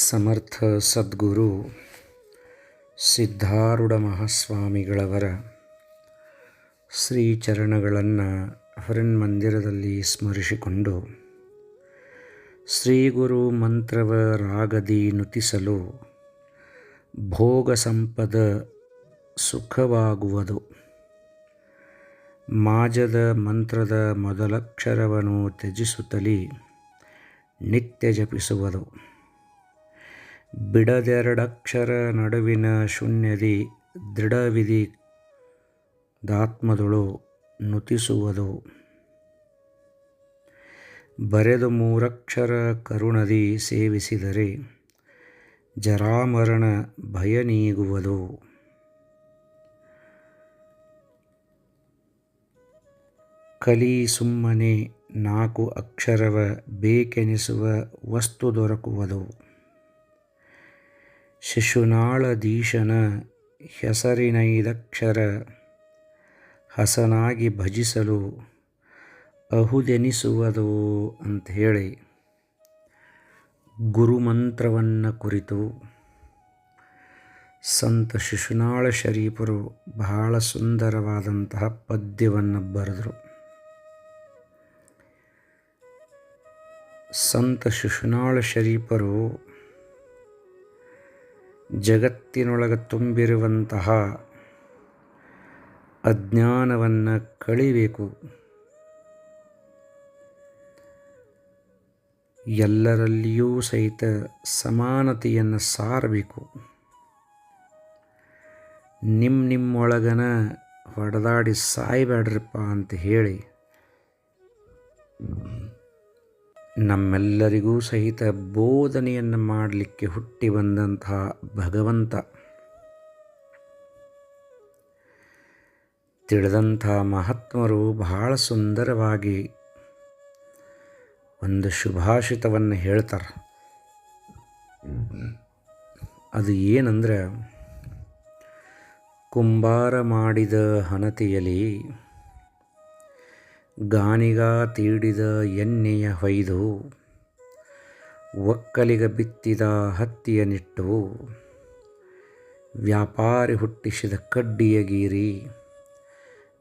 ಸಮರ್ಥ ಸದ್ಗುರು ಸಿದ್ಧಾರೂಢ ಮಹಾಸ್ವಾಮಿಗಳವರ ಶ್ರೀಚರಣಗಳನ್ನು ಹರನ್ಮಂದಿರದಲ್ಲಿ ಸ್ಮರಿಸಿಕೊಂಡು ಶ್ರೀಗುರು ಮಂತ್ರವ ರಾಗದಿ ನುತಿಸಲು ಭೋಗ ಸಂಪದ ಸುಖವಾಗುವುದು. ಮಾಜದ ಮಂತ್ರದ ಮೊದಲಕ್ಷರವನ್ನು ತ್ಯಜಿಸುತ್ತಲೇ ನಿತ್ಯ ಜಪಿಸುವುದು ಬಿಡದೆರಡಕ್ಷರ ನಡುವಿನ ಶೂನ್ಯದಿ ದೃಢವಿಧಿ ದಾತ್ಮದೊಳು ನುತಿಸುವುದು. ಬರೆದು ಮೂರಕ್ಷರ ಕರುಣದಿ ಸೇವಿಸಿದರೆ ಜರಾಮರಣ ಭಯ ನೀಗುವುದು ಕಲಿ ಸುಮ್ಮನೆ ನಾಲ್ಕು ಅಕ್ಷರವ ಬೇಕೆನಿಸುವ ವಸ್ತು ದೊರಕುವುದು. ಶಿಶುನಾಳಧೀಶನ ಹೆಸರಿನೈದಕ್ಷರ ಹಸನಾಗಿ ಭಜಿಸಲು ಅಹುದೆನಿಸುವುದು ಅಂತ ಹೇಳಿ ಗುರುಮಂತ್ರವನ್ನು ಕುರಿತು ಸಂತ ಶಿಶುನಾಳ ಶರೀಫರು ಬಹಳ ಸುಂದರವಾದಂತಹ ಪದ್ಯವನ್ನು ಬರೆದರು. ಸಂತ ಶಿಶುನಾಳ ಶರೀಫರು ಜಗತ್ತಿನೊಳಗೆ ತುಂಬಿರುವಂತಹ ಅಜ್ಞಾನವನ್ನು ಕಳಿಬೇಕು. ಎಲ್ಲರಲ್ಲಿಯೂ ಸಹಿತ ಸಮಾನತೆಯನ್ನು ಸಾರಬೇಕು. ನಿಮ್ಮ ನಿಮ್ಮೊಳಗನ ಹೊಡೆದಾಡಿ ಸಾಯ್ಬೇಡ್ರಪ್ಪ ಅಂತ ಹೇಳಿ ನಮ್ಮೆಲ್ಲರಿಗೂ ಸಹಿತ ಬೋಧನೆಯನ್ನು ಮಾಡಲಿಕ್ಕೆ ಹುಟ್ಟಿ ಬಂದಂತಹ ಭಗವಂತ. ತಿಳಿದಂಥ ಮಹಾತ್ಮರು ಬಹಳ ಸುಂದರವಾಗಿ ಒಂದು ಶುಭಾಷಿತವನ್ನು ಹೇಳ್ತಾರೆ. ಅದು ಏನಂದ್ರೆ, ಕುಂಬಾರ ಮಾಡಿದ ಹಣತೆಯಲಿ ಗಾನಿಗ ತೀಡಿದ ಎಣ್ಣೆಯ ಹೊಯ್ದು, ಒಕ್ಕಲಿಗ ಬಿತ್ತಿದ ಹತ್ತಿಯ ನಿಟ್ಟು, ವ್ಯಾಪಾರಿ ಹುಟ್ಟಿಸಿದ ಕಡ್ಡಿಯ ಗೀರಿ,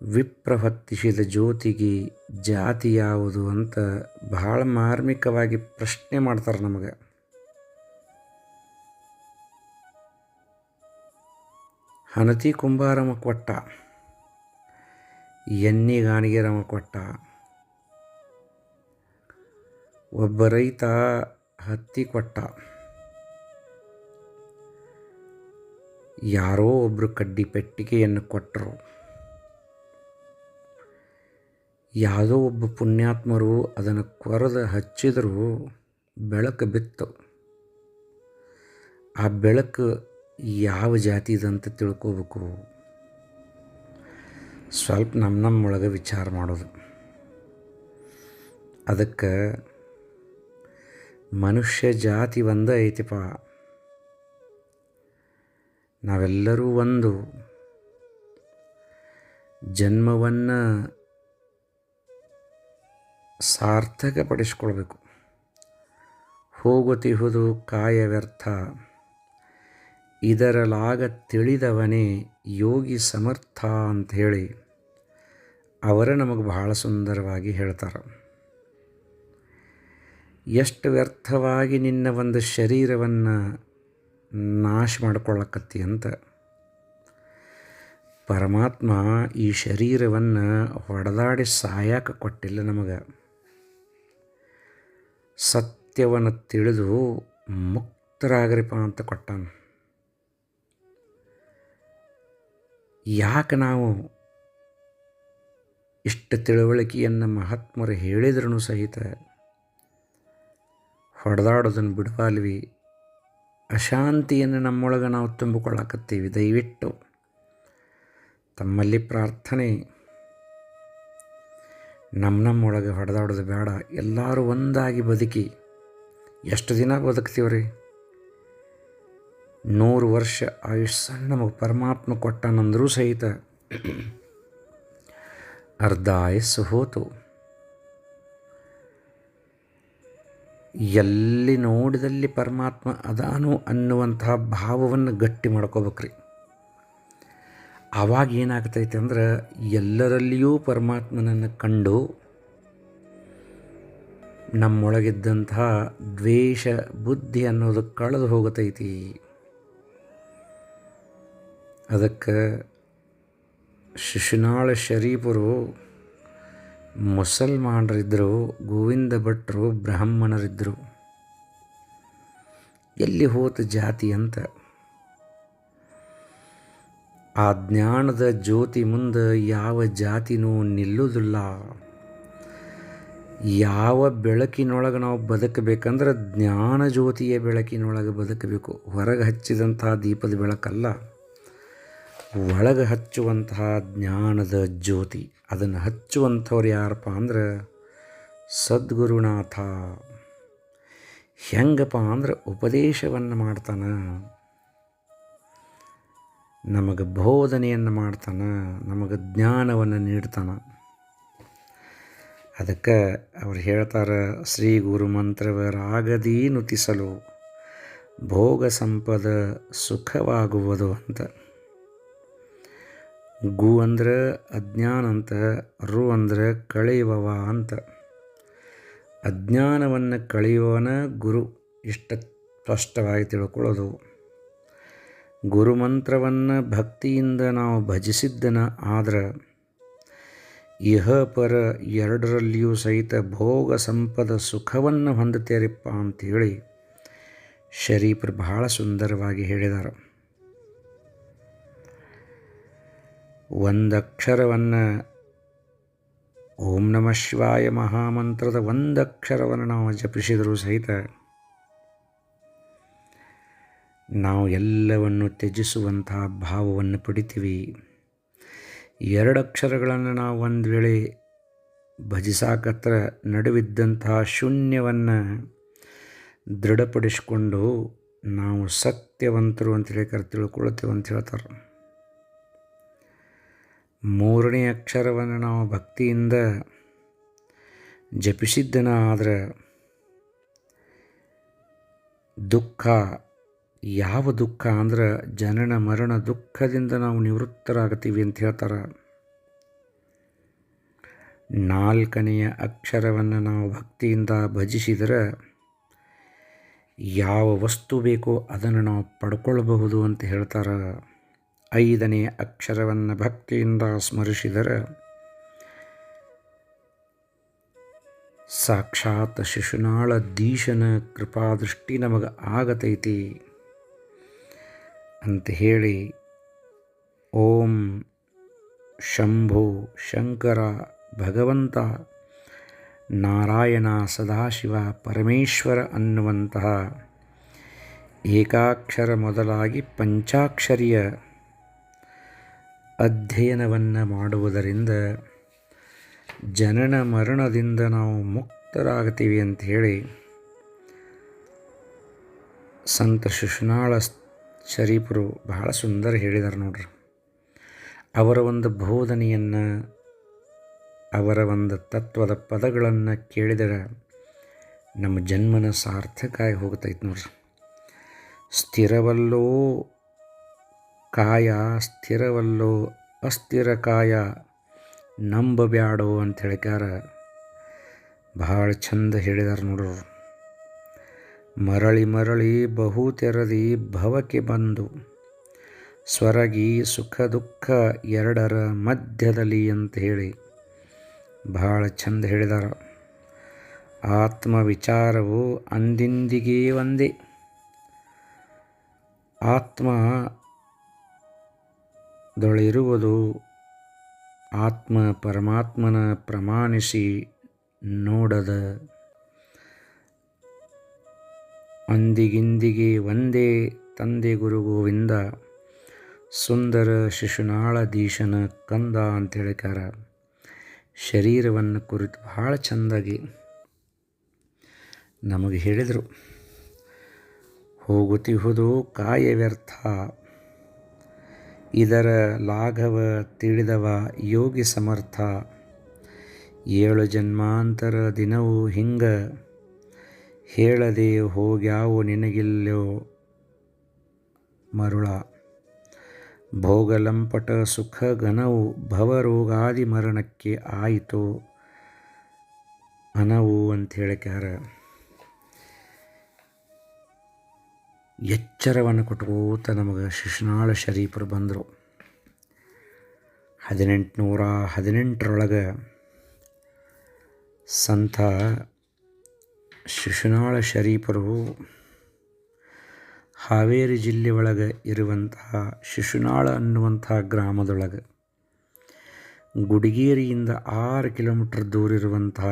ವಿಪ್ರ ಹೊತ್ತಿಸಿದ ಜ್ಯೋತಿಗೆ ಜಾತಿ ಯಾವುದು ಅಂತ ಬಹಳ ಮಾರ್ಮಿಕವಾಗಿ ಪ್ರಶ್ನೆ ಮಾಡ್ತಾರೆ ನಮಗೆ. ಹನತಿ ಕುಂಬಾರಮ ಕೊಟ್ಟ ಎಣ್ಣೆ ರವ ಕೊಟ್ಟ ಒಬ್ಬ ರೈತ ಹತ್ತಿ ಕೊಟ್ಟ. ಯಾರೋ ಒಬ್ಬರು ಕಡ್ಡಿ ಪೆಟ್ಟಿಗೆಯನ್ನು ಕೊಟ್ಟರು. ಯಾವುದೋ ಒಬ್ಬ ಪುಣ್ಯಾತ್ಮರು ಅದನ್ನು ಕೊರೆದು ಹಚ್ಚಿದರು, ಬೆಳಕು ಬಿತ್ತು. ಆ ಬೆಳಕು ಯಾವ ಜಾತಿದಂತ ತಿಳ್ಕೋಬೇಕು? ಸ್ವಲ್ಪ ನಮ್ಮ ನಮ್ಮೊಳಗೆ ವಿಚಾರ ಮಾಡೋದು. ಅದಕ್ಕೆ ಮನುಷ್ಯ ಜಾತಿ ಒಂದು ಐತಿಪ್ಪ ನಾವೆಲ್ಲರೂ ಒಂದು. ಜನ್ಮವನ್ನು ಸಾರ್ಥಕಪಡಿಸ್ಕೊಳ್ಬೇಕು. ಹೋಗುತ್ತಿಹುದು ಕಾಯ ವ್ಯರ್ಥ ಇದರಲಾಗ ತಿಳಿದವನೇ ಯೋಗಿ ಸಮರ್ಥ ಅಂತ ಹೇಳಿ ಅವರ ನಮಗೆ ಬಹಳ ಸುಂದರವಾಗಿ ಹೇಳ್ತಾರೆ. ಎಷ್ಟು ವ್ಯರ್ಥವಾಗಿ ನಿನ್ನ ಒಂದು ಶರೀರವನ್ನು ನಾಶ ಮಾಡ್ಕೊಳ್ಳಕತ್ತಿ ಅಂತ. ಪರಮಾತ್ಮ ಈ ಶರೀರವನ್ನು ಹೊಡೆದಾಡಿ ಸಾಯಕ್ಕೆ ಕೊಟ್ಟಿಲ್ಲ ನಮಗೆ. ಸತ್ಯವನ್ನು ತಿಳಿದು ಮುಕ್ತರಾಗ್ರಿಪ ಅಂತ ಕೊಟ್ಟಾನ. ಯಾಕೆ ನಾವು ಇಷ್ಟು ತಿಳುವಳಿಕೆಯನ್ನು ಮಹಾತ್ಮರು ಹೇಳಿದ್ರೂ ಸಹಿತ ಹೊಡೆದಾಡೋದನ್ನು ಬಿಡಬಾಲ್ವಿ? ಅಶಾಂತಿಯನ್ನು ನಮ್ಮೊಳಗೆ ನಾವು ತುಂಬಿಕೊಳ್ಳಾಕತ್ತೀವಿ, ದಯವಿಟ್ಟು. ತಮ್ಮಲ್ಲಿ ಪ್ರಾರ್ಥನೆ. ನಮ್ಮ ನಮ್ಮೊಳಗೆ ಹೊಡೆದಾಡೋದು ಬೇಡ. ಎಲ್ಲರೂ ಒಂದಾಗಿ ಬದುಕಿ. ಎಷ್ಟು ದಿನ ಬದುಕ್ತೀವ್ರಿ? ನೂರು ವರ್ಷ ಆಯುಷ್ಸನ್ನು ನಮಗೆ ಪರಮಾತ್ಮ ಕೊಟ್ಟನಂದರೂ ಸಹಿತ ಅರ್ಧ ಆಯಸ್ಸು ಹೋತು. ಎಲ್ಲಿ ನೋಡಿದಲ್ಲಿ ಪರಮಾತ್ಮ ಅದಾನು ಅನ್ನುವಂತಹ ಭಾವವನ್ನು ಗಟ್ಟಿ ಮಾಡ್ಕೋಬೇಕ್ರಿ. ಆವಾಗ ಏನಾಗ್ತೈತೆ ಅಂದ್ರೆ ಎಲ್ಲರಲ್ಲಿಯೂ ಪರಮಾತ್ಮನನ್ನು ಕಂಡು ನಮ್ಮೊಳಗಿದ್ದಂತಹ ದ್ವೇಷ, ಬುದ್ಧಿ ಅನ್ನೋದು ಕಳೆದು ಹೋಗತೈತಿ. ಅದಕ್ಕೆ ಶಿಶುನಾಳ ಶರೀಫರು ಮುಸಲ್ಮಾನರಿದ್ದರು ಗೋವಿಂದ ಭಟ್ರು ಬ್ರಾಹ್ಮಣರಿದ್ದರು ಎಲ್ಲಿ ಹೋತ ಜಾತಿ ಅಂತ? ಆ ಜ್ಞಾನದ ಜ್ಯೋತಿ ಮುಂದೆ ಯಾವ ಜಾತಿನೂ ನಿಲ್ಲುವುದಿಲ್ಲ ಯಾವ ಬೆಳಕಿನೊಳಗೆ ನಾವು ಬದುಕಬೇಕಂದ್ರೆ ಜ್ಞಾನ ಜ್ಯೋತಿಯ ಬೆಳಕಿನೊಳಗೆ ಬದುಕಬೇಕು. ಹೊರಗೆ ಹಚ್ಚಿದಂಥ ದೀಪದ ಬೆಳಕಲ್ಲ. ಒಳಗೆ ಹಚ್ಚುವಂತಹ ಜ್ಞಾನದ ಜ್ಯೋತಿ. ಅದನ್ನು ಹಚ್ಚುವಂಥವ್ರು ಯಾರಪ್ಪ ಅಂದ್ರೆ ಸದ್ಗುರುನಾಥ. ಹೆಂಗಪ್ಪ ಅಂದ್ರೆ ಉಪದೇಶವನ್ನು ಮಾಡ್ತಾನೆ. ನಮಗೆ ಬೋಧನೆಯನ್ನು ಮಾಡ್ತಾನೆ. ನಮಗೆ ಜ್ಞಾನವನ್ನು ನೀಡ್ತಾನೆ. ಅದಕ್ಕೆ ಅವ್ರು ಹೇಳ್ತಾರೆ, ಶ್ರೀ ಗುರು ಮಂತ್ರವರಾಗದೀ ನುತಿಸಲು ಭೋಗ ಸಂಪದ ಸುಖವಾಗುವುದು ಅಂತ. ಗು ಅಂದ್ರೆ ಅಜ್ಞಾನ ಅಂತ, ರು ಅಂದರೆ ಕಳೆಯುವವ ಅಂತ. ಅಜ್ಞಾನವನ್ನು ಕಳೆಯುವವನ ಗುರು, ಇಷ್ಟ ಸ್ಪಷ್ಟವಾಗಿ ತಿಳ್ಕೊಳ್ಳೋದು. ಗುರುಮಂತ್ರವನ್ನು ಭಕ್ತಿಯಿಂದ ನಾವು ಭಜಿಸಿದ್ದನ ಆದ್ರೆ, ಇಹ ಪರ ಎರಡರಲ್ಲಿಯೂ ಸಹಿತ ಭೋಗ ಸಂಪದ ಸುಖವನ್ನು ಹೊಂದುತ್ತೇರಿಪ್ಪ ಅಂಥೇಳಿ ಶರೀಫರು ಬಹಳ ಸುಂದರವಾಗಿ ಹೇಳಿದ್ದಾರೆ ಒಂದಕ್ಷರವನ್ನು ಓಂ ನಮ ಶಿವಾಯ ಮಹಾಮಂತ್ರದ ಒಂದಕ್ಷರವನ್ನು ನಾವು ಜಪಿಸಿದರೂ ಸಹಿತ ನಾವು ಎಲ್ಲವನ್ನು ತ್ಯಜಿಸುವಂತಹ ಭಾವವನ್ನು ಪಡಿತೀವಿ. ಎರಡು ಅಕ್ಷರಗಳನ್ನು ನಾವು ಒಂದು ವೇಳೆ ಭಜಿಸಾಕತ್ರ ನಡುವಿದ್ದಂತಹ ಶೂನ್ಯವನ್ನು ದೃಢಪಡಿಸಿಕೊಂಡು ನಾವು ಸತ್ಯವಂತರು ಅಂತೇಳಿ ಕರೆ ತಿಳ್ಕೊಳ್ತೇವೆ ಅಂತ ಹೇಳ್ತಾರೆ. ಮೂರನೇ ಅಕ್ಷರವನ್ನು ನಾವು ಭಕ್ತಿಯಿಂದ ಜಪಿಸಿದ್ದನ ಆದರೆ ದುಃಖ. ಯಾವ ದುಃಖ ಅಂದ್ರೆ ಜನನ ಮರಣ ದುಃಖದಿಂದ ನಾವು ನಿವೃತ್ತರಾಗ್ತೀವಿ ಅಂತ ಹೇಳ್ತಾರೆ. ನಾಲ್ಕನೆಯ ಅಕ್ಷರವನ್ನು ನಾವು ಭಕ್ತಿಯಿಂದ ಭಜಿಸಿದರೆ ಯಾವ ವಸ್ತು ಬೇಕೋ ಅದನ್ನು ನಾವು ಪಡ್ಕೊಳ್ಬಹುದು ಅಂತ ಹೇಳ್ತಾರೆ. ಐದನೇ ಅಕ್ಷರವನ್ನು ಭಕ್ತಿಯಿಂದ ಸ್ಮರಿಸಿದರೆ ಸಾಕ್ಷಾತ್ ಶಿಶುನಾಳ ದೀಶನ ಕೃಪಾದೃಷ್ಟಿ ನಮಗೆ ಆಗತೈತಿ ಅಂತ ಹೇಳಿ ಓಂ ಶಂಭು ಶಂಕರ ಭಗವಂತ ನಾರಾಯಣ ಸದಾಶಿವ ಪರಮೇಶ್ವರ ಅನ್ನುವಂತಹ ಏಕಾಕ್ಷರ ಮೊದಲಾಗಿ ಪಂಚಾಕ್ಷರಿಯ ಅಧ್ಯಯನವನ್ನು ಮಾಡುವುದರಿಂದ ಜನನ ಮರಣದಿಂದ ನಾವು ಮುಕ್ತರಾಗ್ತೀವಿ ಅಂತ ಹೇಳಿ ಸಂತ ಶಿಶುನಾಳ ಶರೀಫರು ಬಹಳ ಸುಂದರ ಹೇಳಿದರು ನೋಡ್ರಿ. ಅವರ ಒಂದು ಬೋಧನೆಯನ್ನು, ಅವರ ಒಂದು ತತ್ವದ ಪದಗಳನ್ನು ಕೇಳಿದರೆ ನಮ್ಮ ಜನ್ಮನ ಸಾರ್ಥಕ ಆಗಿ ಹೋಗ್ತೈತೆ ನೋಡ್ರಿ. ಸ್ಥಿರವಲ್ಲೋ ಕಾಯ ಸ್ಥಿರವಲ್ಲೋ, ಅಸ್ಥಿರ ಕಾಯ ನಂಬಬ್ಯಾಡೋ ಅಂತ ಹೇಳ್ಕ್ಯಾರ ಭಾಳ ಚಂದ ಹೇಳಿದಾರೆ ನೋಡ್ರು. ಮರಳಿ ಮರಳಿ ಬಹು ತೆರದಿ ಭವಕ್ಕೆ ಬಂದು, ಸ್ವರಗಿ ಸುಖ ದುಃಖ ಎರಡರ ಮಧ್ಯದಲ್ಲಿ ಅಂತ ಹೇಳಿ ಭಾಳ ಚಂದ ಹೇಳಿದಾರ. ಆತ್ಮ ವಿಚಾರವು ಅಂದಿಂದಿಗೇ ಒಂದೇ. ಆತ್ಮ ದೊಳಿರುವುದು ಆತ್ಮ ಪರಮಾತ್ಮನ ಪ್ರಮಾಣಿಸಿ ನೋಡದ. ಅಂದಿಗಿಂದಿಗೆ ಒಂದೇ ತಂದೆ ಗುರು ಗೋವಿಂದ, ಸುಂದರ ಶಿಶುನಾಳಧೀಶನ ಕಂದ ಅಂತ ಹೇಳಿಕಾರ ಶರೀರವನ್ನು ಕುರಿತು ಭಾಳ ಚೆಂದಾಗಿ ನಮಗೆ ಹೇಳಿದರು. ಹೋಗುತ್ತಿಹುದು ಕಾಯ ವ್ಯರ್ಥ ಇದರ ಲಾಘವ ತಿಳಿದವ ಯೋಗಿ ಸಮರ್ಥ. ಏಳು ಜನ್ಮಾಂತರ ದಿನವೂ ಹಿಂಗ, ಹೇಳದೆ ಹೋಗ್ಯಾವು ನಿನಗಿಲ್ಲೋ ಮರುಳ. ಭೋಗಲಂಪಟ ಸುಖ ಘನವು ಭವರೋಗಾದಿ ಮರಣಕ್ಕೆ ಆಯಿತು ಅನವು ಅಂತ ಹೇಳಿಕ್ಯಾರ ಎಚ್ಚರವನ್ನು ಕೊಟ್ಕೋತ ನಮಗೆ ಶಿಶುನಾಳ ಶರೀಫರು ಬಂದರು. ಹದಿನೆಂಟುನೂರ ಹದಿನೆಂಟರೊಳಗೆ ಸಂತ ಶಿಶುನಾಳ ಶರೀಫರು ಹಾವೇರಿ ಜಿಲ್ಲೆ ಒಳಗೆ ಇರುವಂತಹ ಶಿಶುನಾಳ ಅನ್ನುವಂಥ ಗ್ರಾಮದೊಳಗೆ ಗುಡಿಗೇರಿಯಿಂದ ಆರು ಕಿಲೋಮೀಟ್ರ್ ದೂರ ಇರುವಂತಹ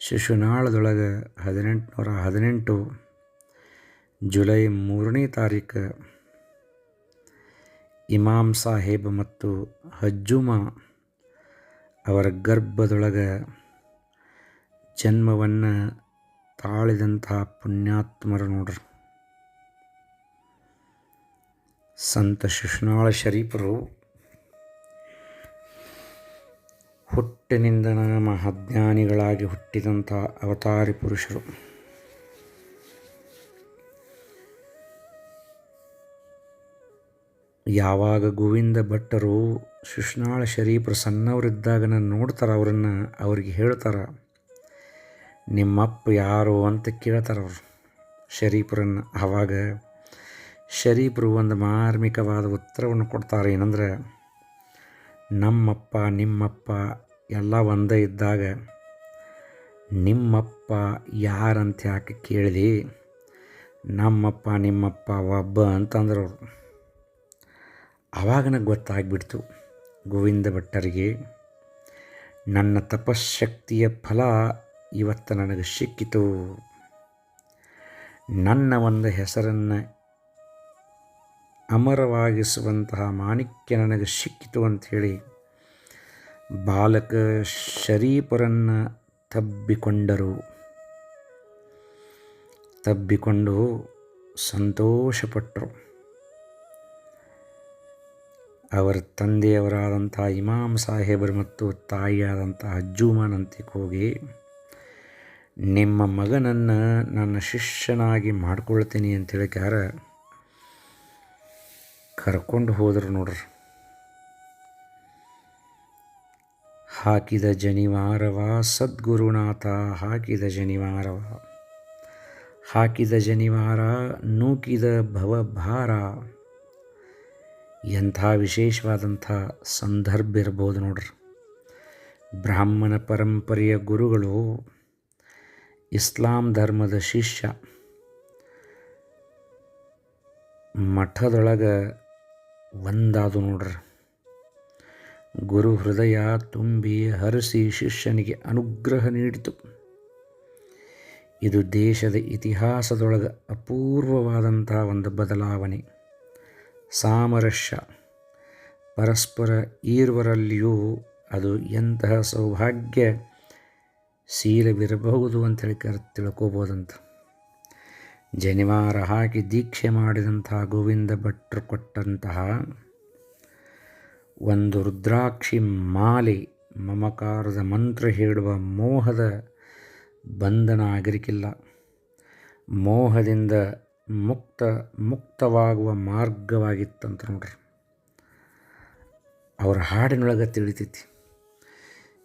ಶಿಶುನಾಳದೊಳಗೆ ಹದಿನೆಂಟುನೂರ ಹದಿನೆಂಟು ಜುಲೈ ಮೂರನೇ ತಾರೀಕು ಇಮಾಮ್ ಸಾಹೇಬ್ ಮತ್ತು ಹಜ್ಜುಮ ಅವರ ಗರ್ಭದೊಳಗೆ ಜನ್ಮವನ್ನು ತಾಳಿದಂತಹ ಪುಣ್ಯಾತ್ಮರು ನೋಡ್ರಿ. ಸಂತ ಶಿಶುನಾಳ ಶರೀಫರು, ಹುಟ್ಟಿನಿಂದ ಮಹಾಜ್ಞಾನಿಗಳಾಗಿ ಹುಟ್ಟಿದಂಥ ಅವತಾರಿ ಪುರುಷರು. ಯಾವಾಗ ಗೋವಿಂದ ಭಟ್ಟರು ಶಿಶುನಾಳ ಶರೀಫರು ಸಣ್ಣವರಿದ್ದಾಗ ನಾನು ನೋಡ್ತಾರೆ ಅವರನ್ನು, ಅವ್ರಿಗೆ ಹೇಳ್ತಾರೆ, ನಿಮ್ಮಪ್ಪ ಯಾರು ಅಂತ ಕೇಳ್ತಾರೆ ಅವರು ಶರೀಫರನ್ನು. ಆವಾಗ ಶರೀಫರು ಒಂದು ಮಾರ್ಮಿಕವಾದ ಉತ್ತರವನ್ನು ಕೊಡ್ತಾರೆ. ಏನಂದ್ರೆ, ನಮ್ಮಪ್ಪ, ನಿಮ್ಮಪ್ಪ ಎಲ್ಲ ಒಂದೇ ಇದ್ದಾಗ ನಿಮ್ಮಪ್ಪ ಯಾರಂತ ಯಾಕೆ ಕೇಳಿದೆ ನಮ್ಮಪ್ಪ, ನಿಮ್ಮಪ್ಪ ಒಬ್ಬ ಅಂತಂದ್ರೆ ಅವರು. ಆವಾಗ ನನಗೆ ಗೊತ್ತಾಗ್ಬಿಡ್ತು, ಗೋವಿಂದ ಭಟ್ಟರಿಗೆ, ನನ್ನ ತಪಶಕ್ತಿಯ ಫಲ ಇವತ್ತು ನನಗೆ ಸಿಕ್ಕಿತು. ನನ್ನ ಒಂದು ಹೆಸರನ್ನು ಅಮರವಾಗಿಸುವಂತಹ ಮಾಣಿಕ್ಯ ನನಗೆ ಸಿಕ್ಕಿತು ಅಂಥೇಳಿ ಬಾಲಕ ಶರೀಪರನ್ನು ತಬ್ಬಿಕೊಂಡರು. ತಬ್ಬಿಕೊಂಡು ಸಂತೋಷಪಟ್ಟರು ಅವರ ತಂದೆಯವರಾದಂಥ ಇಮಾಮ್ ಸಾಹೇಬರು ಮತ್ತು ತಾಯಿಯಾದಂಥ ಅಜ್ಜುಮಾನಂತಿಗೆ ಹೋಗಿ, ನಿಮ್ಮ ಮಗನನ್ನು ನನ್ನ ಶಿಷ್ಯನಾಗಿ ಮಾಡ್ಕೊಳ್ತೀನಿ ಅಂತ ಯಾರ ಕರ್ಕೊಂಡು ಹೋದರು ನೋಡ್ರಿ. ಹಾಕಿದ ಜನಿವಾರವ, ಸದ್ಗುರುನಾಥ ಹಾಕಿದ ಜನಿವಾರವ, ಹಾಕಿದ ಜನಿವಾರ ನೂಕಿದ ಭವಭಾರ. ಎಂಥ ವಿಶೇಷವಾದಂಥ ಸಂದರ್ಭ ಇರ್ಬೋದು ನೋಡ್ರಿ. ಬ್ರಾಹ್ಮಣ ಪರಂಪರೆಯ ಗುರುಗಳು, ಇಸ್ಲಾಂ ಧರ್ಮದ ಶಿಷ್ಯ, ಮಠದೊಳಗೆ ಒಂದಾದು ನೋಡ್ರಿ. ಗುರು ಹೃದಯ ತುಂಬಿ ಹರಸಿ ಶಿಷ್ಯನಿಗೆ ಅನುಗ್ರಹ ನೀಡಿತು. ಇದು ದೇಶದ ಇತಿಹಾಸದೊಳಗೆ ಅಪೂರ್ವವಾದಂಥ ಒಂದು ಬದಲಾವಣೆ. ಸಾಮರಸ್ಯ. ಪರಸ್ಪರ ಈರ್ವರಲ್ಲಿಯೂ ಅದು ಎಂತಹ ಸೌಭಾಗ್ಯ ಶೀಲವಿರಬಹುದು ಅಂತೇಳಿ ಕರ್, ತಿಳ್ಕೋಬೋದಂತ. ಜನಿವಾರ ಹಾಕಿ ದೀಕ್ಷೆ ಮಾಡಿದಂತಹ ಗೋವಿಂದ ಭಟ್ರು ಕೊಟ್ಟಂತಹ ಒಂದು ರುದ್ರಾಕ್ಷಿ ಮಾಲೆ ಮಮಕಾರದ ಮಂತ್ರ ಹೇಳುವ ಮೋಹದ ಬಂಧನ ಆಗಿರಕ್ಕಿಲ್ಲ ಮೋಹದಿಂದ ಮುಕ್ತ, ಮುಕ್ತವಾಗುವ ಮಾರ್ಗವಾಗಿತ್ತಂತ ನೋಡ್ರಿ. ಅವ್ರ ಹಾಡಿನೊಳಗೆ ತಿಳಿತೈತಿ.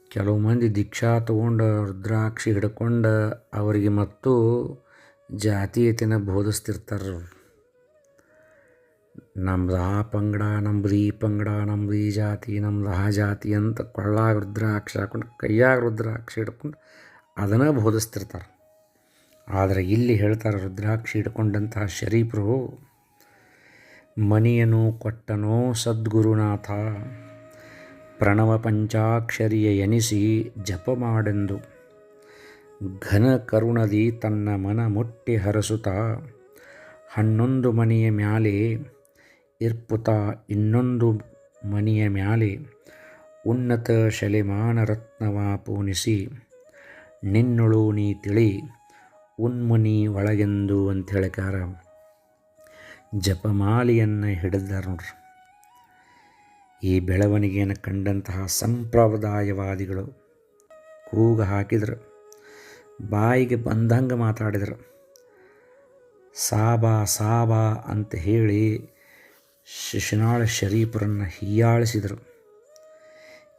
ಕೆಲವು ಮಂದಿ ದೀಕ್ಷಾ ತೊಗೊಂಡು, ರುದ್ರಾಕ್ಷಿ ಹಿಡ್ಕೊಂಡು, ಅವರಿಗೆ ಮತ್ತು ಜಾತೀಯತೆನ ಬೋಧಿಸ್ತಿರ್ತಾರೆ ನಮ್ದು ಆ ಪಂಗಡ, ನಮ್ದು ಈ ಪಂಗಡ, ನಮ್ದು ಈ ಜಾತಿ, ನಮ್ದು ಆ ಜಾತಿ ಅಂತ ಕೊಳ್ಳಾಗ ರುದ್ರಾಕ್ಷಿ ಹಾಕ್ಕೊಂಡು ಕೈಯಾಗ ರುದ್ರಾಕ್ಷಿ ಹಿಡ್ಕೊಂಡು ಅದನ್ನು ಬೋಧಿಸ್ತಿರ್ತಾರೆ. ಆದರೆ ಇಲ್ಲಿ ಹೇಳ್ತಾರೆ ರುದ್ರಾಕ್ಷಿ ಹಿಡ್ಕೊಂಡಂತಹ ಶರೀಫರು ಮನಿಯನು ಕೊಟ್ಟನೋ ಸದ್ಗುರುನಾಥ, ಪ್ರಣವ ಪಂಚಾಕ್ಷರಿಯ ಎನಿಸಿ ಜಪ ಮಾಡೆಂದು. ಘನ ಕರುಣದಿ ತನ್ನ ಮನ ಮುಟ್ಟಿ ಹರಸುತ್ತ, ಹನ್ನೊಂದು ಮನೆಯ ಮ್ಯಾಲೆ ಇರ್ಪುತ ಇನ್ನೊಂದು ಮನೆಯ ಮ್ಯಾಲೆ ಉನ್ನತ ಶಲೆಮಾನ ರತ್ನವ ಪೂನಿಸಿ, ನಿನ್ನೊಳು ನೀ ತಿಳಿ ಉನ್ಮುನಿ ಒಳಗೆಂದು ಅಂತ ಹೇಳಕಾರ ಜಪಮಾಲಿಯನ್ನು ಹಿಡಿದಾರ ನೋಡ್ರಿ. ಈ ಬೆಳವಣಿಗೆಯನ್ನು ಕಂಡಂತಹ ಸಂಪ್ರದಾಯವಾದಿಗಳು ಕೂಗ ಹಾಕಿದರು, ಬಾಯಿಗೆ ಬಂದಂಗೆ ಮಾತಾಡಿದರು, ಸಾಬಾ ಸಾಬಾ ಅಂತ ಹೇಳಿ ಶಿಶುನಾಳ ಶರೀಫರನ್ನು ಹೀಯಾಳಿಸಿದರು.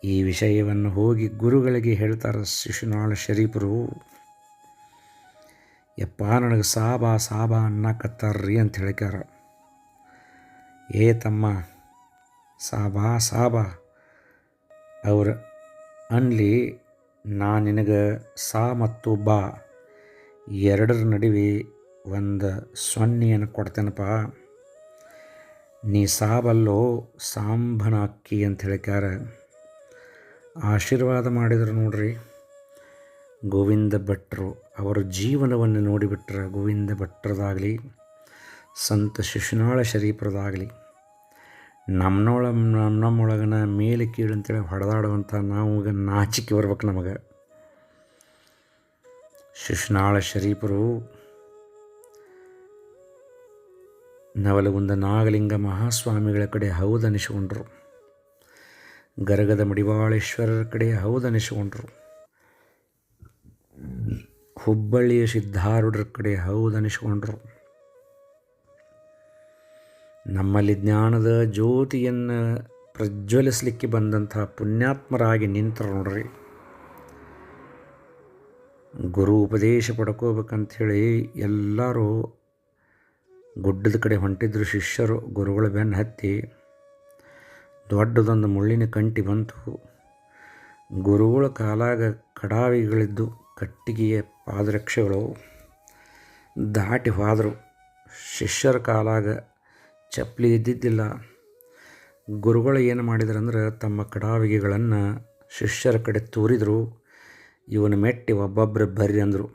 ಈ ವಿಷಯವನ್ನು ಹೋಗಿ ಗುರುಗಳಿಗೆ ಹೇಳ್ತಾರೆ ಶಿಶುನಾಳ ಶರೀಫರು ಯಪ್ಪ ನನಗೆ ಸಾಬಾ ಸಾಬಾ ಅನ್ನಕತ್ತಾರ್ರಿ ಅಂತ ಹೇಳ್ಯಾರ ಏ ತಮ್ಮ, ಸಾಬಾ ಸಾಬಾ, ಅವ್ರು ಅನ್ಲಿ ನಾ ನಿನಗೆ ಸಾ ಮತ್ತು ಬಾ, ಎರಡರ ನಡುವೆ ಒಂದು ಸೊನ್ನೆಯನ್ನು ಕೊಡ್ತೇನಪ್ಪ. ನೀ ಸಾಬಲ್ಲೋ ಸಾಂಬನ ಅಕ್ಕಿ ಅಂತ ಹೇಳ್ಯಾರ ಆಶೀರ್ವಾದ ಮಾಡಿದ್ರು ನೋಡ್ರಿ. ಗೋವಿಂದ ಭಟ್ರು ಅವರ ಜೀವನವನ್ನು ನೋಡಿಬಿಟ್ರೆ ಗೋವಿಂದ ಭಟ್ರದಾಗಲಿ, ಸಂತ ಶಿಶುನಾಳ ಶರೀಫರದಾಗಲಿ ನಮ್ಮನೊಳ ನಮ್ಮ ನಮ್ಮೊಳಗನ ಮೇಲೆ ಕೀಳು ಅಂತೇಳಿ ಹೊಡೆದಾಡುವಂಥ ನಾವು ನಾಚಿಕೆ ಬರ್ಬೇಕು ನಮಗೆ. ಶಿಶುನಾಳ ಶರೀಫರು ನವಲಗುಂದ ನಾಗಲಿಂಗ ಮಹಾಸ್ವಾಮಿಗಳ ಕಡೆ ಹೌದನಿಸಿಕೊಂಡರು. ಗರಗದ ಮಡಿವಾಳೇಶ್ವರರ ಕಡೆ ಹೌದನಿಸಿಕೊಂಡ್ರು. ಹುಬ್ಬಳ್ಳಿಯ ಸಿದ್ಧಾರೂಢರ ಕಡೆ ಹೌದನಿಸಿಕೊಂಡರು ನಮ್ಮಲ್ಲಿ ಜ್ಞಾನದ ಜ್ಯೋತಿಯನ್ನು ಪ್ರಜ್ವಲಿಸಲಿಕ್ಕೆ ಬಂದಂಥ ಪುಣ್ಯಾತ್ಮರಾಗಿ ನಿಂತರು ನೋಡ್ರಿ. ಗುರು ಉಪದೇಶ ಪಡ್ಕೋಬೇಕಂಥೇಳಿ ಎಲ್ಲರೂ ಗುಡ್ಡದ ಕಡೆ ಹೊಂಟಿದ್ರು ಶಿಷ್ಯರು, ಗುರುಗಳ ಬೆನ್ನು ಹತ್ತಿ. ದೊಡ್ಡದೊಂದು ಮುಳ್ಳಿನ ಕಂಟಿ ಬಂತು. ಗುರುಗಳ ಕಾಲಾಗ ಕಡಾವಿಗಳಿದ್ದು ಕಟ್ಟಿಗೆಯ ಪಾದರಕ್ಷೆಗಳು ದಾಟಿ ಹೋದರು. ಶಿಷ್ಯರ ಕಾಲಾಗ ಚಪ್ಪಲಿ ಇದ್ದಿದ್ದಿಲ್ಲ ಗುರುಗಳು ಏನು ಮಾಡಿದ್ರಂದ್ರೆ ತಮ್ಮ ಕಡಾವಿಗೆಗಳನ್ನು ಶಿಷ್ಯರ ಕಡೆ ತೂರಿದರು. ಇವನು ಮೆಟ್ಟಿ ಒಬ್ಬೊಬ್ಬರು ಬರ್ರಿ ಅಂದರು.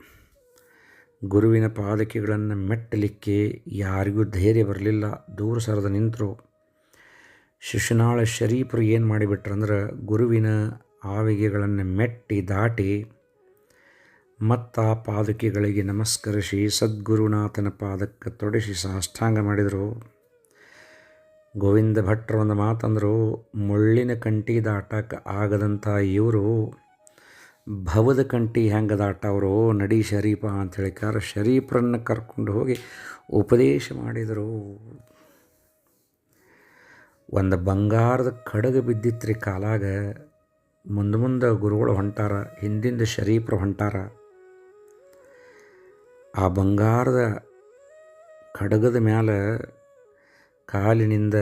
ಗುರುವಿನ ಪಾದಕೆಗಳನ್ನು ಮೆಟ್ಟಲಿಕ್ಕೆ ಯಾರಿಗೂ ಧೈರ್ಯ ಬರಲಿಲ್ಲ. ದೂರ ಸರದ ನಿಂತರು. ಶಿಶುನಾಳ ಶರೀಫರು ಏನು ಮಾಡಿಬಿಟ್ರಂದ್ರೆ ಗುರುವಿನ ಆವಿಗೆಗಳನ್ನು ಮೆಟ್ಟಿ ದಾಟಿ ಮತ್ತು ಪಾದಕೆಗಳಿಗೆ ನಮಸ್ಕರಿಸಿ ಸದ್ಗುರುನಾಥನ ಪಾದಕ್ಕೆ ತೊಡಿಸಿ ಸಾಷ್ಟಾಂಗ ಮಾಡಿದರು. ಗೋವಿಂದ ಭಟ್ರು ಒಂದು ಮಾತಂದರು, ಮುಳ್ಳಿನ ಕಂಠಿ ದಾಟಕ್ಕೆ ಆಗದಂಥ ಇವರು, ಭವದ ಕಂಟಿ ಹೆಂಗೆ ದಾಟವರು, ನಡಿ ಶರೀಫ ಅಂತ ಹೇಳಿಕಾರ ಶರೀಫರನ್ನು ಕರ್ಕೊಂಡು ಹೋಗಿ ಉಪದೇಶ ಮಾಡಿದರು. ಒಂದು ಬಂಗಾರದ ಕಡಗ ಬಿದ್ದಿತ್ರಿ ಕಾಲಾಗ, ಮುಂದೆ ಮುಂದೆ ಗುರುಗಳು ಹೊಂಟಾರ, ಹಿಂದಿಂದ ಶರೀಫರು ಹೊಂಟಾರ. ಆ ಬಂಗಾರದ ಖಡಗದ ಮ್ಯಾಲ ಕಾಲಿನಿಂದ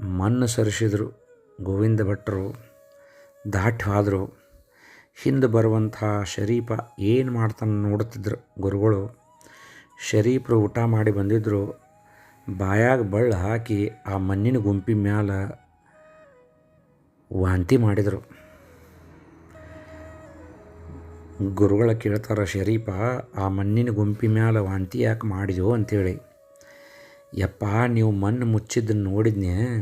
ಮಣ್ಣು ಸರಿಸಿದರು ಗೋವಿಂದ ಭಟ್ರು ದಾಟಿ ಹಿಂದೆ ಬರುವಂಥ ಶರೀಫ ಏನು ಮಾಡ್ತಾನೆ ನೋಡ್ತಿದ್ರು ಗುರುಗಳು. ಶರೀಫರು ಊಟ ಮಾಡಿ ಬಂದಿದ್ದರು ಬಾಯಾಗ ಬಳ್ಳು ಹಾಕಿ ಆ ಮಣ್ಣಿನ ಗುಂಪಿ ಮ್ಯಾಲ ವಾಂತಿ ಮಾಡಿದರು. ಗುರುಗಳ ಕೇಳ್ತಾರ, ಶರೀಫ, ಆ ಮಣ್ಣಿನ ಗುಂಪಿ ಮ್ಯಾಲೆ ವಾಂತಿ ಯಾಕೆ ಮಾಡಿದೋ ಅಂತೇಳಿ. ಯಪ್ಪ, ನೀವು ಮಣ್ಣು ಮುಚ್ಚಿದ್ದನ್ನು ನೋಡಿದ್ನೆ?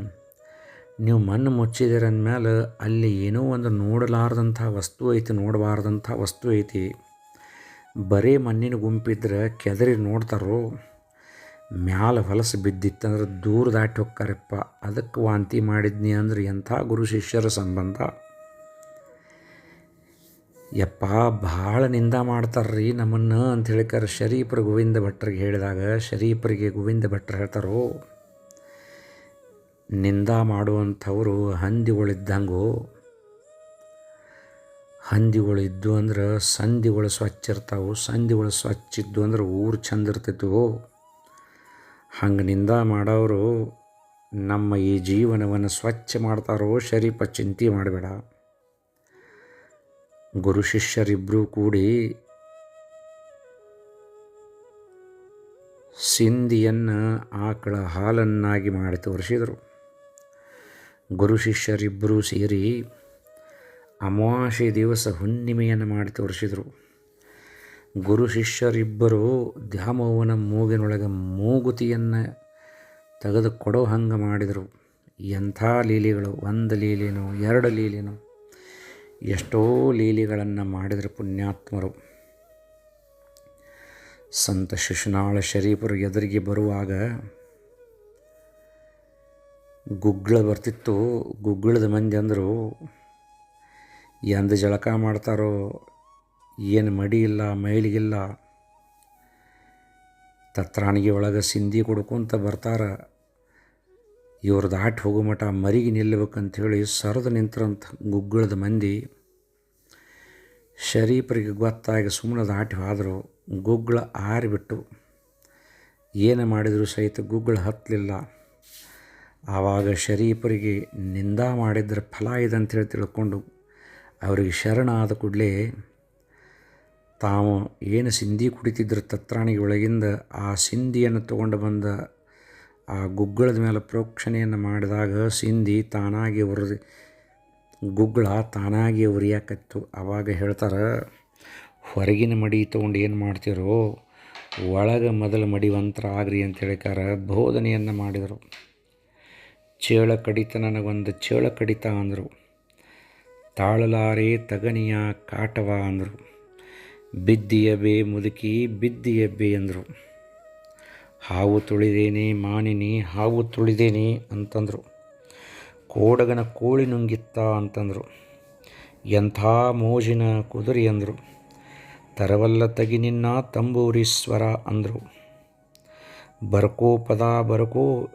ನೀವು ಮಣ್ಣು ಮುಚ್ಚಿದಿರ ಅಂದಮೇಲೆ ಅಲ್ಲಿ ಏನೋ ಒಂದು ನೋಡಲಾರ್ದಂಥ ವಸ್ತು ಐತಿ, ನೋಡಬಾರ್ದಂಥ ವಸ್ತು ಐತಿ. ಬರೀ ಮಣ್ಣಿನ ಗುಂಪಿದ್ರೆ ಕೆದರಿ ನೋಡ್ತಾರೋ? ಮ್ಯಾಲ ಹೊಲಸು ಬಿದ್ದಿತ್ತಂದ್ರೆ ದೂರ ದಾಟಿ ಹೋಗ್ತಾರಪ್ಪ ಅದಕ್ಕೆ ವಾಂತಿ ಮಾಡಿದ್ನಿ ಅಂದ್ರೆ ಎಂಥ ಗುರು ಶಿಷ್ಯರ ಸಂಬಂಧ? ಯಪ್ಪ, ಭಾಳ ನಿಂದ ಮಾಡ್ತಾರ್ರಿ ನಮ್ಮನ್ನು ಅಂತ ಹೇಳಿಕರ್ ಶರೀಫರು ಗೋವಿಂದ ಭಟ್ರಿಗೆ ಹೇಳಿದಾಗ, ಶರೀಫರಿಗೆ ಗೋವಿಂದ ಭಟ್ರು ಹೇಳ್ತಾರೋ, ನಿಂದ ಮಾಡುವಂಥವರು ಹಂದಿಗಳಿದ್ದಂಗು ಹಂದಿಗಳು ಇದ್ದು ಅಂದ್ರೆ ಸಂಧಿಗಳು ಸ್ವಚ್ಛ ಇರ್ತಾವೆ ಸಂಧಿಗಳು ಸ್ವಚ್ಛ ಇದ್ದು ಅಂದ್ರೆ ಊರು ಚಂದ ಇರ್ತಿತ್ತು ಹಂಗೆ ನಿಂದ ಮಾಡೋರು ನಮ್ಮ ಈ ಜೀವನವನ್ನು ಸ್ವಚ್ಛ ಮಾಡ್ತಾರೋ, ಶರೀಫ ಚಿಂತೆ ಮಾಡಬೇಡ. ಗುರು ಶಿಷ್ಯರಿಬ್ಬರೂ ಕೂಡಿ ಸಿಂಧಿಯನ್ನು ಆಕಳ ಹಾಲನ್ನಾಗಿ ಮಾಡಿ ತೋರಿಸಿದರು. ಗುರು ಶಿಷ್ಯರಿಬ್ಬರೂ ಸೇರಿ ಅಮಾವಾಸ್ಯೆ ದಿವಸ ಹುಣ್ಣಿಮೆಯನ್ನು ಮಾಡಿ ತೋರಿಸಿದರು. ಗುರು ಶಿಷ್ಯರಿಬ್ಬರು ದ್ಯಾಮವ್ವನ ಮೂಗಿನೊಳಗೆ ಮೂಗುತಿಯನ್ನು ತೆಗೆದು ಕೊಡೋ ಹಂಗೆ ಮಾಡಿದರು. ಎಂಥ ಲೀಲೆಗಳು, ಒಂದು ಲೀಲೆನೋ, ಎರಡು ಲೀಲೆನೋ. ಎಷ್ಟೋ ಲೀಲೆಗಳನ್ನು ಮಾಡಿದರು ಪುಣ್ಯಾತ್ಮರು. ಸಂತ ಶಿಶುನಾಳ ಶರೀಫರು ಎದುರಿಗೆ ಬರುವಾಗ ಗುಗ್ಗಳ ಬರ್ತಿತ್ತು. ಗುಗ್ಗಳದ ಮಂದಿ ಅಂದರು, ಎಂದು ಜಳಕ ಮಾಡ್ತಾರೋ, ಏನು ಮಡಿ ಇಲ್ಲ ಮೈಲಿಗಿಲ್ಲ ತತ್ರಾಣಿಗೆ ಒಳಗೆ ಸಿಂಧಿ ಕೊಡ್ಕೊಂತ ಬರ್ತಾರ. ಇವ್ರು ದಾಟಿ ಹೋಗೋ ಮಟ ಮರಿಗೆ ನಿಲ್ಲಬೇಕಂಥೇಳಿ ಸರದು ನಿಂತರಂಥ ಗುಗ್ಗಳದ ಮಂದಿ ಶರೀಫರಿಗೆ ಗೊತ್ತಾಗಿ ಸುಮ್ಮನೆ ದಾಟಿ ಹೋದರು. ಗುಗ್ಗಳ ಆರಿಬಿಟ್ಟು ಏನು ಮಾಡಿದರೂ ಸಹಿತ ಗುಗ್ಗಳು ಹತ್ತಲಿಲ್ಲ. ಆವಾಗ ಶರೀಫರಿಗೆ ನಿಂದ ಮಾಡಿದ್ರೆ ಫಲ ಇದೆ ಅಂತೇಳಿ ತಿಳ್ಕೊಂಡು ಅವರಿಗೆ ಶರಣ ಆದ ಕೂಡಲೇ ತಾವು ಏನು ಸಿಂಧಿ ಕುಡಿತಿದ್ರು ತತ್ರಾಣಿಗೆ ಒಳಗಿಂದ ಆ ಸಿಂಧಿಯನ್ನು ತಗೊಂಡು ಬಂದ ಆ ಗುಗ್ಗಳದ ಮೇಲೆ ಪ್ರೋಕ್ಷಣೆಯನ್ನು ಮಾಡಿದಾಗ ಸಿಂಧಿ ತಾನಾಗಿ ಉರಿ ಗುಗ್ಗಳ ತಾನಾಗಿ ಉರಿಯಾಕತ್ತು. ಆವಾಗ ಹೇಳ್ತಾರೆ, ಹೊರಗಿನ ಮಡಿ ತೊಗೊಂಡು ಏನು ಮಾಡ್ತಿರೋ, ಒಳಗೆ ಮೊದಲು ಮಡಿವಂತರ ಆಗ್ರಿ ಅಂತ ಹೇಳಿಕಾರ ಬೋಧನೆಯನ್ನು ಮಾಡಿದರು. ಚೇಳ ಕಡಿತ ನನಗೊಂದು ಚೇಳ ಕಡಿತ ಅಂದರು. ತಾಳಲಾರೆ ತಗನಿಯ ಕಾಟವ ಅಂದರು. ಬಿದ್ದಿಯ ಬೇ ಮುದುಕಿ ಬಿದ್ದಿಯ ಬೇ ಅಂದರು. ಹಾವು ತುಳಿದೇನೆ ಮಾನಿನಿ, ಹಾವು ತುಳಿದೇನೆ ಅಂತಂದರು. ಕೋಡಗನ ಕೋಳಿ ನುಂಗಿತ್ತ ಅಂತಂದರು. ಎಂಥ ಮೋಜಿನ ಕುದುರಿ ಅಂದರು. ತರವಲ್ಲ ತಗಿ ನಿನ್ನ ತಂಬೂರೀಶ್ವರ ಅಂದರು. ಬರ್ಕೋ ಪದ ಬರ್ಕೋ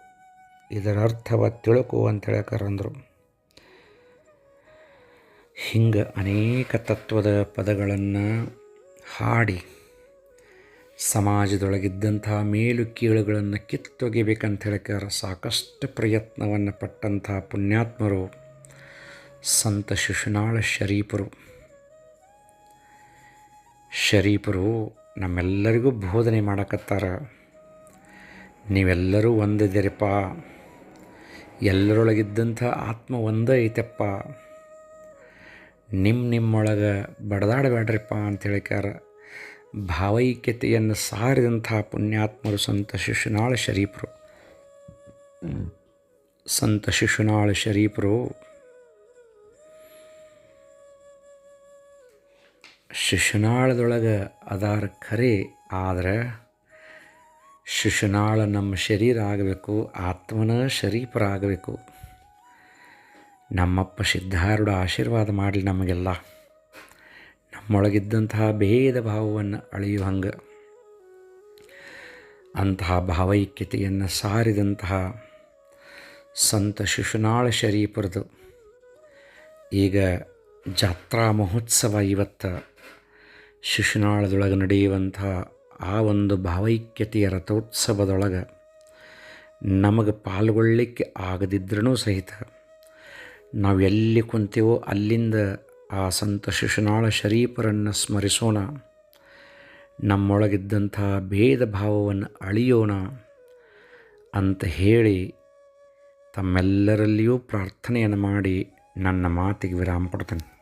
ಇದರ ಅರ್ಥವ ತಿಳ್ಕೋ ಅಂತ ಹೇಳಕರಂದರು ಹಿಂಗೆ ಅನೇಕ ತತ್ವದ ಪದಗಳನ್ನು ಹಾಡಿ ಸಮಾಜದೊಳಗಿದ್ದಂಥ ಮೇಲು ಕೀಳುಗಳನ್ನು ಕಿತ್ತೊಗಿಬೇಕಂತ ಹೇಳಕ್ಕಾರ ಸಾಕಷ್ಟು ಪ್ರಯತ್ನವನ್ನು ಪಟ್ಟಂತಹ ಪುಣ್ಯಾತ್ಮರು, ಸಂತ ಶಿಶುನಾಳ ಶರೀಫರು ಶರೀಫರು ನಮ್ಮೆಲ್ಲರಿಗೂ ಬೋಧನೆ ಮಾಡಕತ್ತಾರ. ನೀವೆಲ್ಲರೂ ಒಂದಿದ್ದೀರಪ್ಪ. ಎಲ್ಲರೊಳಗಿದ್ದಂಥ ಆತ್ಮ ಒಂದೇ ಐತೆಪ್ಪ. ನಿಮ್ಮ ನಿಮ್ಮೊಳಗೆ ಬಡದಾಡಬೇಡ್ರಿಪ್ಪ ಅಂತ ಹೇಳಿಕಾರ ಭಾವೈಕ್ಯತೆಯನ್ನು ಸಾರಿದಂತಹ ಪುಣ್ಯಾತ್ಮರು ಸಂತ ಶಿಶುನಾಳ ಶರೀಫರು. ಸಂತ ಶಿಶುನಾಳ ಶರೀಫರು ಶಿಶುನಾಳದೊಳಗೆ ಅದಾರ ಖರೆ, ಆದರೆ ಶಿಶುನಾಳ ನಮ್ಮ ಶರೀರ ಆಗಬೇಕು, ಆತ್ಮನ ಶರೀಫರಾಗಬೇಕು. ನಮ್ಮಪ್ಪ ಸಿದ್ಧಾರೂಢ ಆಶೀರ್ವಾದ ಮಾಡಲಿ ನಮಗೆಲ್ಲ. ನಮ್ಮೊಳಗಿದ್ದಂತಹ ಭೇದ ಭಾವವನ್ನು ಅಳೆಯುವ ಹಂಗೆ. ಅಂತಹ ಭಾವೈಕ್ಯತೆಯನ್ನು ಸಾರಿದಂತಹ ಸಂತ ಶಿಶುನಾಳ ಶರೀಫರದು ಈಗ ಜಾತ್ರಾ ಮಹೋತ್ಸವ ಇವತ್ತು ಶಿಶುನಾಳದೊಳಗೆ ನಡೆಯುವಂತಹ ಆ ಒಂದು ಭಾವೈಕ್ಯತೆಯ ರಥೋತ್ಸವದೊಳಗೆ ನಮಗೆ ಪಾಲ್ಗೊಳ್ಳಿಕ್ಕೆ ಆಗದಿದ್ರೂ ಸಹಿತ ನಾವು ಎಲ್ಲಿ ಕುಂತೀವೋ ಅಲ್ಲಿಂದ ಆ ಸಂತ ಶಿಶುನಾಳ ಶರೀಫರನ್ನು ಸ್ಮರಿಸೋಣ. ನಮ್ಮೊಳಗಿದ್ದಂಥ ಭೇದ ಭಾವವನ್ನು ಅಳಿಯೋಣ ಅಂತ ಹೇಳಿ ತಮ್ಮೆಲ್ಲರಲ್ಲಿಯೂ ಪ್ರಾರ್ಥನೆಯನ್ನು ಮಾಡಿ ನನ್ನ ಮಾತಿಗೆ ವಿರಾಮ ಕೊಡ್ತೇನೆ.